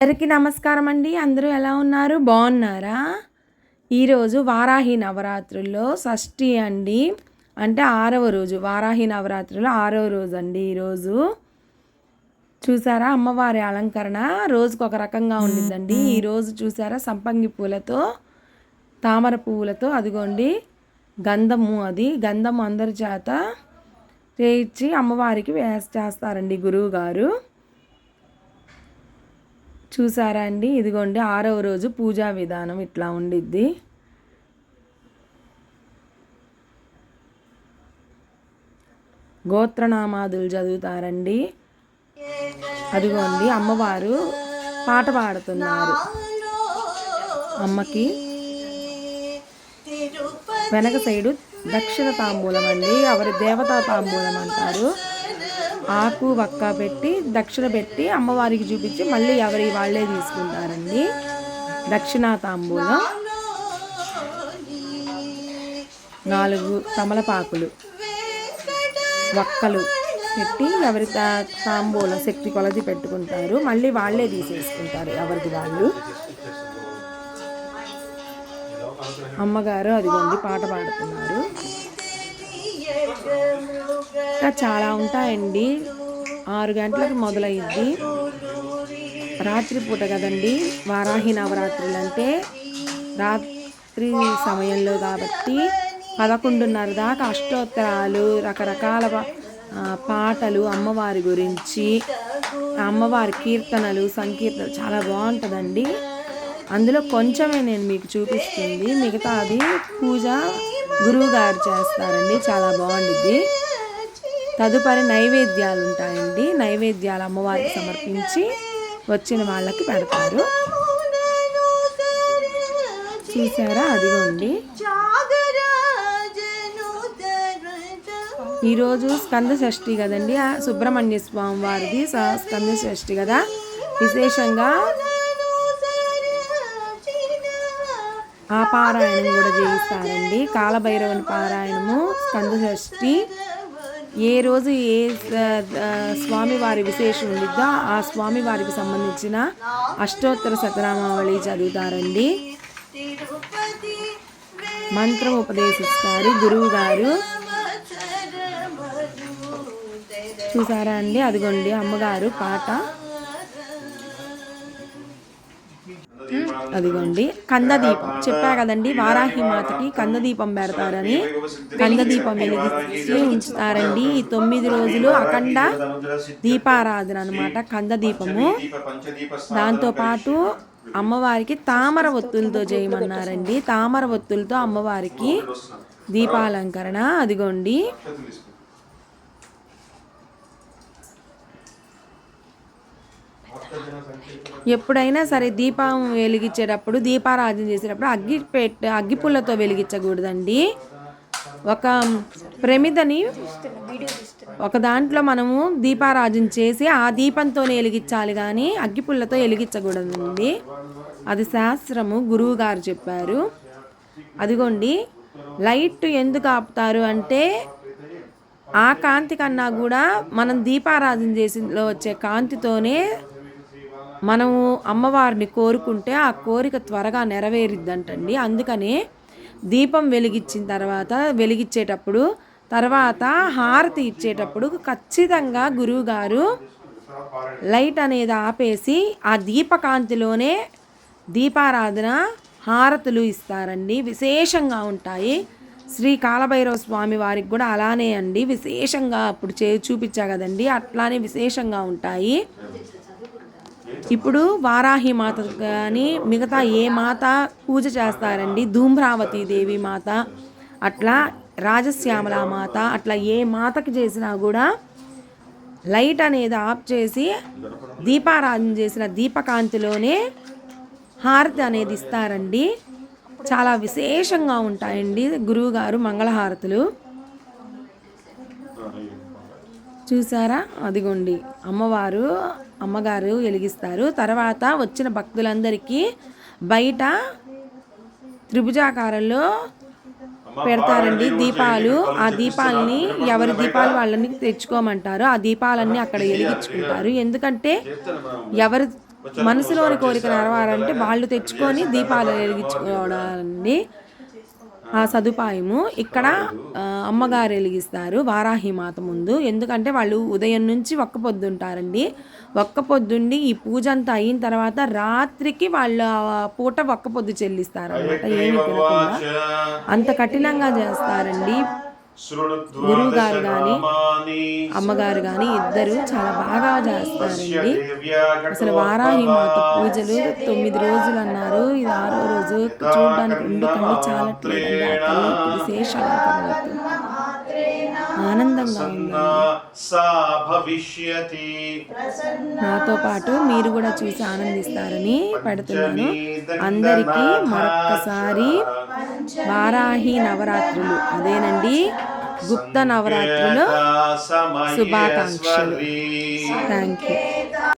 అందరికీ నమస్కారం అండి అందరూ ఎలా ఉన్నారు? బాగున్నారా? ఈరోజు వారాహి నవరాత్రుల్లో షష్ఠి అండి. అంటే ఆరవ రోజు వారాహి నవరాత్రులు ఆరవ రోజు అండి ఈరోజు. చూసారా? అమ్మవారి అలంకరణ రోజుకు ఒక రకంగా ఉండిద్దండి. ఈరోజు చూసారా? సంపంగి పూలతో తామర పువ్వులతో అదిగోండి గంధము అది. గంధము అందరి చేత చేయించి అమ్మవారికి వేస్ చేస్తారండి గురువు గారు చూసారా అండి? ఇదిగోండి ఆరవ రోజు పూజా విధానం ఇట్లా ఉండిద్ది. గోత్రనామాదులు చదువుతారండి. అదిగోండి అమ్మవారు పాట పాడుతున్నారు. అమ్మకి వెనక సైడు దక్షిణ తాంబూలం అండి ఎవరి దేవతా తాంబూలం అంటారు. ఆకు వక్క పెట్టి దక్షిణ పెట్టి అమ్మవారికి చూపించి మళ్ళీ ఎవరి వాళ్ళే తీసుకుంటారండి. దక్షిణా తాంబూలం నాలుగు తమలపాకులు. వక్కలు పెట్టి ఎవరి తా- తాంబూలం శక్తి కొలది పెట్టుకుంటారు. మళ్ళీ వాళ్ళే తీసేసుకుంటారు ఎవరికి వాళ్ళు. అమ్మగారు అదిగోండి పాట పాడుతున్నారు. ఇంకా చాలా ఉంటాయండి. ఆరు గంటలకు మొదలయ్యిద్ది రాత్రిపూట కదండి. వారాహి నవరాత్రులు అంటే రాత్రి సమయంలో కాబట్టి పదకొండున్నర దాకా అష్టోత్తరాలు రకరకాల పాటలు అమ్మవారి గురించి అమ్మవారి కీర్తనలు సంకీర్తనలు చాలా బాగుంటుందండి. అందులో కొంచెమే నేను మీకు చూపిస్తుంది. మిగతాది పూజ గురువు గారు చేస్తారండి. చాలా బాగుండిద్ది. తదుపరి నైవేద్యాలు ఉంటాయండి. నైవేద్యాలు అమ్మవారికి సమర్పించి వచ్చిన వాళ్ళకి పెడతారు. చూసారా? అదిగోండి. ఈరోజు స్కంద షష్ఠి కదండి. ఆ సుబ్రహ్మణ్య స్వామి వారిది స- స్కంద షష్ఠి కదా. విశేషంగా ఆ పారాయణం కూడా చేయిస్తారండి. కాలభైరవుని పారాయణము స్కంద షష్ఠి ఏ రోజు ఏ స్వామివారి విశేషం ఉండిద్దో ఆ స్వామివారికి సంబంధించిన అష్టోత్తర శతనామావళి చదువుతారండి. మంత్రం ఉపదేశిస్తారు గురువు గారు. చూసారా అండి? అదిగోండి అమ్మగారు పాట. అదిగోండి కందదీపం. చెప్పా కదండి వారాహి మాతకి కందదీపం పెడతారని. కందదీపం వెలిగించి ఉంచుతారండి. ఈ తొమ్మిది రోజులు అఖండ దీపారాధన అనమాట కందదీపము. దాంతోపాటు అమ్మవారికి తామర ఒత్తులతో చేయమన్నారండి తామర ఒత్తులతో అమ్మవారికి దీపాలంకరణ. అదిగోండి. ఎప్పుడైనా సరే దీపం వెలిగించేటప్పుడు దీపారాధన చేసేటప్పుడు అగ్గి పెట్ అగ్గిపుల్లతో వెలిగించకూడదండి. ఒక ప్రమిదని ఒక దాంట్లో మనము దీపారాజన చేసి ఆ దీపంతోనే వెలిగించాలి కానీ అగ్గిపుల్లతో వెలిగించకూడదండి. అది శాస్త్రము గురువు గారు చెప్పారు. అదిగోండి లైట్ ఎందుకు ఆపుతారు అంటే ఆ కాంతి కన్నా కూడా మనం దీపారాధన చేసిన వచ్చే కాంతితోనే మనము అమ్మవారిని కోరుకుంటే ఆ కోరిక త్వరగా నెరవేరిద్దంటండి. అందుకనే దీపం వెలిగించిన తర్వాత వెలిగించేటప్పుడు తర్వాత హారతి ఇచ్చేటప్పుడు ఖచ్చితంగా గురువుగారు లైట్ అనేది ఆపేసి ఆ దీపకాంతిలోనే దీపారాధన హారతులు ఇస్తారండి. విశేషంగా ఉంటాయి. శ్రీ కాలభైరవ స్వామి వారికి కూడా అలానే అండి. విశేషంగా అప్పుడు చే చూపించా కదండి. అట్లానే విశేషంగా ఉంటాయి. ఇప్పుడు వారాహి మాత కానీ మిగతా ఏ మాత పూజ చేస్తారండి? ధూమ్రావతి దేవి మాత అట్లా రాజశ్యామల మాత అట్లా ఏ మాతకి చేసినా కూడా లైట్ అనేది ఆఫ్ చేసి దీపారాధన చేసిన దీపకాంతిలోనే హారతి అనేది ఇస్తారండి. చాలా విశేషంగా ఉంటాయండి గురువుగారు మంగళహారతులు. చూసారా? అదిగోండి. అమ్మవారు అమ్మగారు వెలిగిస్తారు. తర్వాత వచ్చిన భక్తులందరికీ బయట త్రిభుజాకారంలో పెడతారండి దీపాలు. ఆ దీపాలని ఎవరి దీపాలు వాళ్ళని తెచ్చుకోమంటారు ఆ దీపాలన్నీ అక్కడ వెలిగించుకుంటారు. ఎందుకంటే ఎవరి మనసులోని కోరిక నెరవేరాలంటే వాళ్ళు తెచ్చుకొని దీపాలు వెలిగించుకోవడాన్ని ఆ సదుపాయము ఇక్కడ అమ్మగారు వెలిగిస్తారు వారాహి మాత ముందు. ఎందుకంటే వాళ్ళు ఉదయం నుంచి ఒక్క పొద్దుంటారండి. ఒక్క పొద్దుండి ఈ పూజ అంతా అయిన తర్వాత రాత్రికి వాళ్ళు పూట ఒక్క పొద్దు చెల్లిస్తారు అనమాట ఏమి తినకుండా. అంత కఠినంగా చేస్తారండి. గురువు గారు కానీ అమ్మగారు కానీ ఇద్దరు చాలా బాగా చేస్తారండి. అసలు వారాహి మాత పూజలు తొమ్మిది రోజులు అన్నారు. ఇది ఆరో రోజు చూడడానికి రెండు కళ్ళు కళ్ళు విశేషాలంకరణతో ఆనందంగా భవిష్యతి. నాతో పాటు మీరు కూడా చూసి ఆనందిస్తారని పెడుతున్నాను. అందరికీ మరొక్కసారి వారాహి నవరాత్రులు. అదేనండి? గుప్త నవరాత్రులు. శుభాకాంక్షలు థ్యాంక్ యూ